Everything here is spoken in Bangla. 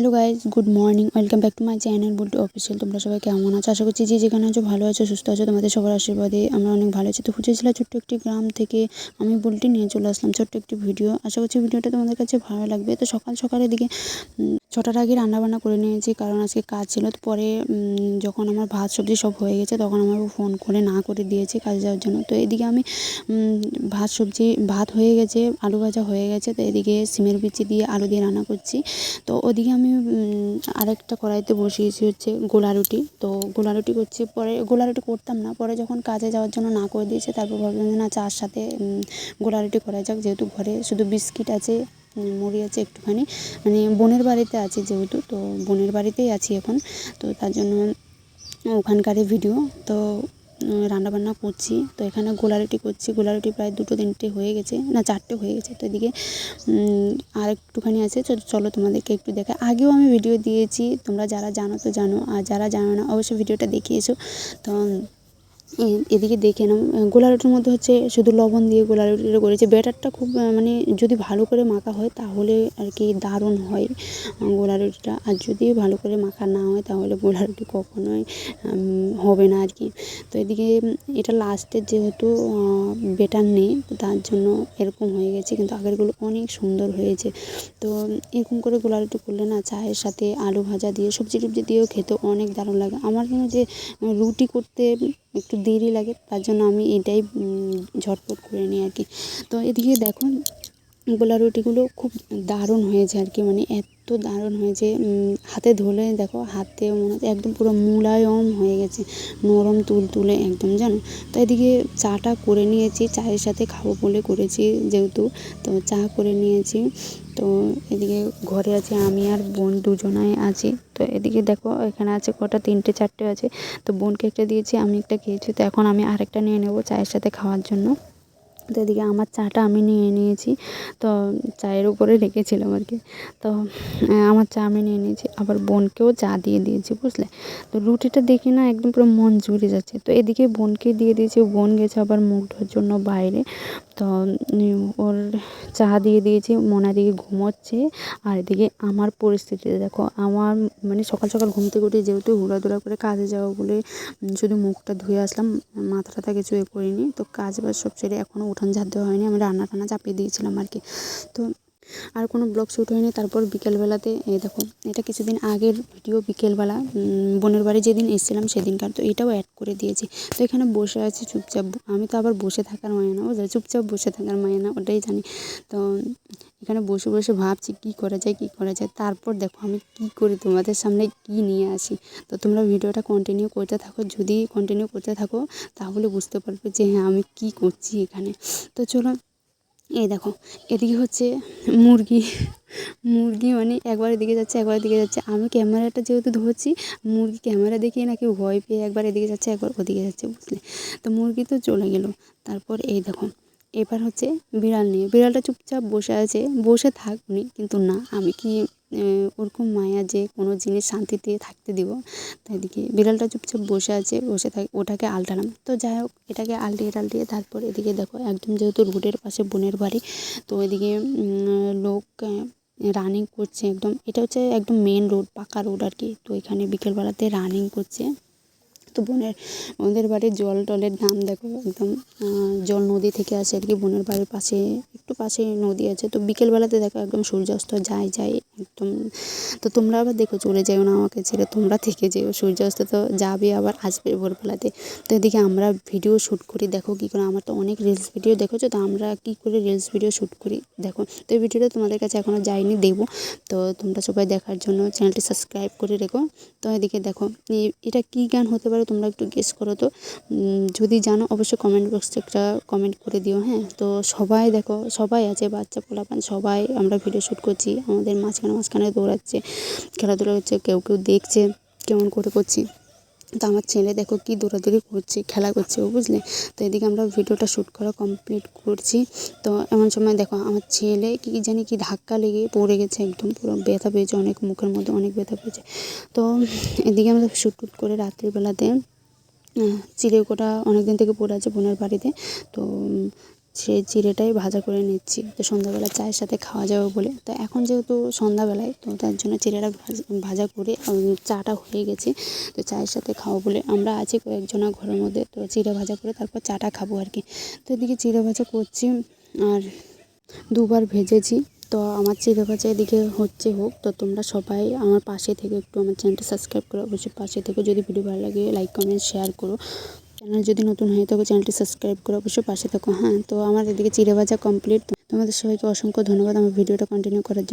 Hello guys good morning, welcome back to my channel Bultu official. তোমরা সবাই কেমন আছো? আশা করছি যে যেখানে আছো ভালো আছো, সুস্থ আছো, তোমাদের সবার আশীর্বাদে আমরা অনেক ভালো আছি। তো জেলা ছোট্ট একটি গ্রাম থেকে আমি বুলটি নিয়ে চলে আসলাম, ছোট্ট একটি ভিডিও। আশা করছি ভিডিওটা তোমাদের কাছে ভালো লাগবে। তো সকাল সকালের দিকে ছটার আগে রান্নাবান্না করে নিয়েছি, কারণ আজকে কাজ ছিল। তো পরে যখন আমার ভাত সবজি সব হয়ে গেছে, তখন আমার ফোন করে না করে দিয়েছে কাজে যাওয়ার জন্য। তো এদিকে আমি ভাত সবজি, ভাত হয়ে গেছে, আলু ভাজা হয়ে গেছে। তো এদিকে সিমের বিচি দিয়ে আলু দিয়ে রান্না করছি। তো ওদিকে আমি উম, আরেকটা কড়াইতে বসিয়েছি হচ্ছে গোলা রুটি। তো গোলা রুটি করছি পরে গোলা রুটি করতাম না পরে যখন কাজে যাওয়ার জন্য না করে দিয়েছে তারপর ভাবলাম যে না চার সাথে গোলা রুটি করা যাক যেহেতু ঘরে শুধু বিস্কিট আছে মুড়ি আছে একটুখানি। মানে বোনের বাড়িতে আছি যেহেতু তো বোনের বাড়িতেই আছি এখন। তো তার জন্য ওখানকারই ভিডিও তো রান্নাবান্না করছি। তো এখানে গোলারুটি করছি। গোলারুটি প্রায় দুটো, তিনটে হয়ে গেছে, না চারটে হয়ে গেছে। তো এদিকে আর একটুখানি আছে। চলো তোমাদেরকে একটু দেখা আগেও আমি ভিডিও দিয়েছি। তোমরা যারা জানো তো জানো। আর যারা জানো না, অবশ্যই ভিডিওটা দেখিয়েছো। তো এদিকে দেখে নাও। গোলা রুটির মধ্যে হচ্ছে শুধু লবণ দিয়ে গোলা রুটিটা করেছে। ব্যাটারটা খুব মানে যদি ভালো করে মাখা হয় তাহলে আর কি দারুণ হয় গোলা রুটিটা আর যদি ভালো করে মাখা না হয় তাহলে গোলা রুটি কখনোই হবে না আর কি। তো এদিকে এটা লাস্টের যেহেতু বেটার নেই তার জন্য এরকম হয়ে গেছে। কিন্তু আগেরগুলো অনেক সুন্দর হয়েছে। তো এরকম করে গোলা রুটি করলে না চায়ের সাথে আলু ভাজা দিয়ে সবজি টবজি দিয়েও খেতে অনেক দারুণ লাগে। আমার কিন্তু যে রুটি করতে একটু দেরি লাগে, তার জন্য আমি এটাই ঝটপট করে নিই আর কি। তো এদিকে দেখো গোলা রুটিগুলো খুব দারুণ হয়েছে আর কি মানে এত দারুণ হয়েছে। হাতে ধরে দেখো, হাতে মনে হচ্ছে একদম পুরো মুলায়ম হয়ে গেছে, নরম তুল তুলে একদম, জানো? তো এদিকে চাটা করে নিয়েছি, চায়ের সাথে খাব বলে করেছি যেহেতু, তো চা করে নিয়েছি। তো এদিকে ঘরে আছে আমি আর বোন দুজনাই আছি। তো এদিকে দেখো, এখানে আছে কটা, তিনটে, চারটে আছে। তো বোনকে একটা দিয়েছি, আমি একটা খেয়েছি। তো এখন আমি আরেকটা নিয়ে নেব চায়ের সাথে খাওয়ার জন্য। তো এদিকে আমার চাটা আমি নিয়ে নিয়েছি। তো চায়ের উপরে রেখেছিলাম আর কি। তো আমার চা আমি নিয়ে নিয়েছি। আবার বোনকেও চা দিয়ে দিয়েছি, বুঝলে? তো রুটিটা দেখে না একদম পুরো মন জুড়ে যাচ্ছে। তো এদিকে বোনকে দিয়ে দিয়েছি। বোন গেছে আবার মুখ ধোয়ার জন্য বাইরে। তো ওর চা দিয়ে দিয়েছি। মোনা দিকে ঘুমোচ্ছে। আর এদিকে আমার পরিস্থিতি, দেখো, আমার মানে সকাল সকাল ঘুম থেকে উঠে যেহেতু হুড়াদুড়া করে কাজে যাব বলে শুধু মুখটা ধুয়ে আসলাম মাথা টাথা কিছু এ করিনি। তো কাজ বাজ সব ছেড়ে এখনও উঠান ঝাঁত দেওয়া হয়নি আমি রান্না টান্না চাপিয়ে দিয়েছিলাম আর কি। তো আর কোনো ব্লগ শ্যুট হয়নি। তারপর বিকেলবেলাতে, এই দেখো, এটা কিছুদিন আগের ভিডিও বিকেলবেলা। বোনের বাড়ি যেদিন এসেছিলাম সেদিনকার, তো এটাও অ্যাড করে দিয়েছি। তো এখানে বসে আছি চুপচাপ। আমি তো আবার বসে থাকার মায় না, বুঝলে? চুপচাপ বসে থাকার মায় না, ওটাই জানি। তো এখানে বসে বসে ভাবছি, কী করা যায়, কী করা যায়? তারপর দেখো, আমি কী করি, তোমাদের সামনে কী নিয়ে আসি? তো তোমরা ভিডিওটা কন্টিনিউ করতে থাকো। যদি কন্টিনিউ করতে থাকো, তাহলে বুঝতে পারবে যে হ্যাঁ আমি কী করছি এখানে। তো চলো এই দেখো, এদিকে হচ্ছে মুরগি মুরগি মানে একবার এদিকে যাচ্ছে, একবার এদিকে যাচ্ছে। আমি ক্যামেরাটা যেহেতু ধরছি, মুরগি ক্যামেরা দেখিয়ে নাকি ভয় পেয়ে একবার এদিকে যাচ্ছে, একবার ওদিকে যাচ্ছে, বুঝলে? তো মুরগি তো চলে গেল। তারপর এই দেখো এবার হচ্ছে বিড়াল নিয়ে। বিড়ালটা চুপচাপ বসে আছে, বসে থাক উনি, কিন্তু না, আমি কি ওরকম মায়া যে কোনো জিনিস শান্তিতে থাকতে দিব? তাই এদিকে বিড়ালটা চুপচাপ বসে আছে, বসে থাকে, ওটাকে আলটালাম তো যাই হোক, এটাকে আলটিয়ে টালটিয়ে তারপর এদিকে দেখো, একদম যেহেতু রোডের পাশে বোনের বাড়ি, তো এদিকে লোক রানিং করছে একদম। এটা হচ্ছে একদম মেন রোড পাকা রোড আর কি। তো এখানে বিকেলবেলাতে রানিং করছে। তো বোনের ওদের বাড়ির জল টলের দাম দেখো একদম জল নদী থেকে আসে আর কি, বোনের বাড়ির পাশে, একটু পাশে নদী আছে। তো বিকেলবেলাতে দেখো একদম সূর্যাস্ত যায় যায় একদম। তো তোমরা আবার দেখো চলে যাও না আমাকে ছেড়ে, তোমরা থেকে যেও, সূর্যাস্ত তো যাবে আবার আসবে ভোরবেলাতে। তো এদিকে আমরা ভিডিও শ্যুট করি, দেখো কী করে, আমার তো অনেক রিলস ভিডিও দেখেছ, তো আমরা কী করে রিলস ভিডিও শ্যুট করি, দেখো। তো এই ভিডিওটা তোমাদের কাছে এখনও যায়নি দেবো। তো তোমরা সবাই দেখার জন্য চ্যানেলটি সাবস্ক্রাইব করে রেখো। তো এদিকে দেখো এটা কী গান হতে পারে তোমরা একটু গেস করো তো। যদি জানো, অবশ্যই কমেন্ট বক্সে একটা কমেন্ট করে দিও হ্যাঁ? তো সবাই দেখো, সবাই আছে, বাচ্চা, পোলাপান, সবাই আমরা ভিডিও শ্যুট করছি। আমাদের মাঝখানে মাঝখানে দৌড়াচ্ছে, খেলাধুলা হচ্ছে, কেউ কেউ দেখছে, কেমন করে করছি। তো আমার ছেলে দেখো কি দৌড়াদৌড়ি করছে, খেলা করছে, ও বুঝলে? তো এদিকে আমরা ভিডিওটা শ্যুট করা কমপ্লিট করছি। তো এমন সময় দেখো আমার ছেলে কি জানি কি ধাক্কা লেগে পড়ে গেছে একদম, পুরো ব্যথা পেয়েছে, অনেক মুখের মধ্যে অনেক ব্যথা পেয়েছে। তো এদিকে আমরা শ্যুট টুট করে রাত্রিবেলাতে চিড়েকোটা অনেক দিন থেকে পড়ে আছে বোনের বাড়িতে। তো সেই চিড়েটাই ভাজা করে নিচ্ছি। তো সন্ধ্যাবেলা চায়ের সাথে খাওয়া যাবে বলে। তো এখন যেহেতু সন্ধ্যাবেলায়, তো তার জন্য চিড়েটা ভাজ- করে চাটা হয়ে গেছে। তো চায়ের সাথে খাব বলে আমরা আছি কয়েকজনা ঘরের মধ্যে। তো চিড়ে ভাজা করে তারপর চাটা খাব আর কি। তো এদিকে চিড়ে ভাজা করছি, আর দুবার ভেজেছি। তো আমার চিড়ে ভাজা এদিকে হচ্ছে হোক। তো তোমরা সবাই আমার পাশে থেকে একটু আমার চ্যানেলটা সাবস্ক্রাইব করো। অবশ্যই পাশে থেকে যদি ভিডিও ভালো লাগে লাইক কমেন্ট শেয়ার করো। চ্যানেল যদি নতুন হয় তবে চ্যানেলটি সাবস্ক্রাইব করে অবশ্যই পাশে থাকো। হ্যাঁ তো আমার এদিকে চিড়ে ভাজা কমপ্লিট তোমাদের সবাইকে অসংখ্য ধন্যবাদ আমার ভিডিওটা কন্টিনিউ করার জন্য।